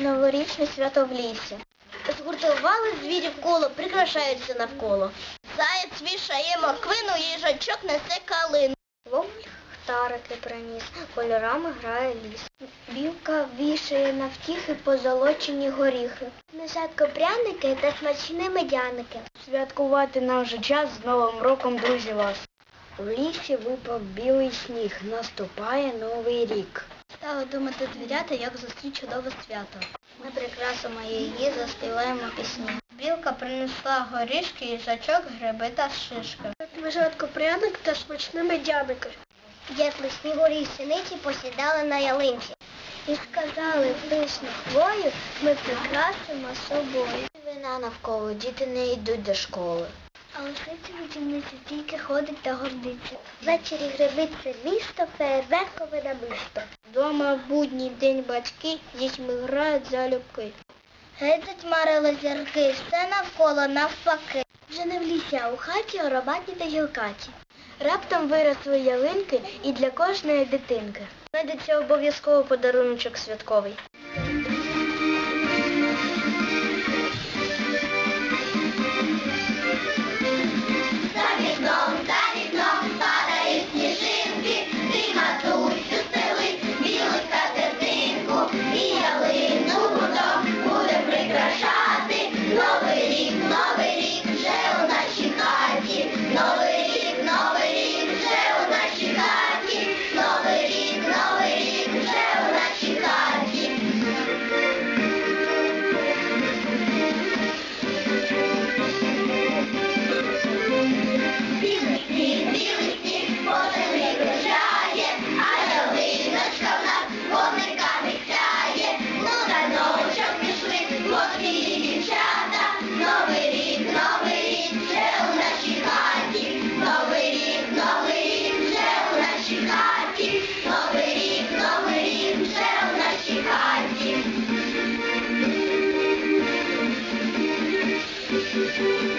новорічне свято в лісі. Згуртували звірів коло, прикрашаються навколо. Заєць вішає морквину, їжачок несе калину. Вовк ліхтарики приніс, кольорами грає ліс. Білка вішає на втіхи позолочені горіхи. Несетко пряники та смачні медяники. Святкувати нам вже час з Новим роком, друзі, вас. В лісі випав білий сніг, наступає новий рік. Стали думати звірята, як зустріти чудове свято. Ми прикрасимо її, заспіваємо пісні. Білка принесла горішки, їжачок, гриби та шишки. Межатко пряник та смачні медяники. Дятли снігурі й синиці посідали на ялинці. І сказали пишну хвою, ми прикрасимо собою. Вина навколо, діти не йдуть до школи. А лисиці будівниці тільки ходить та гордиться. Ввечері грибиться місто, фейерверкове намисто. Дома в будній день батьки дітьми грають залюбки. Гетить марили зірки, все навколо навпаки. Вже не в лісі, а у хаті оробаті та гілкаті. Раптом виросли ялинки і для кожної дитинки. Знайдеться обов'язково подаруночок святковий. Come on,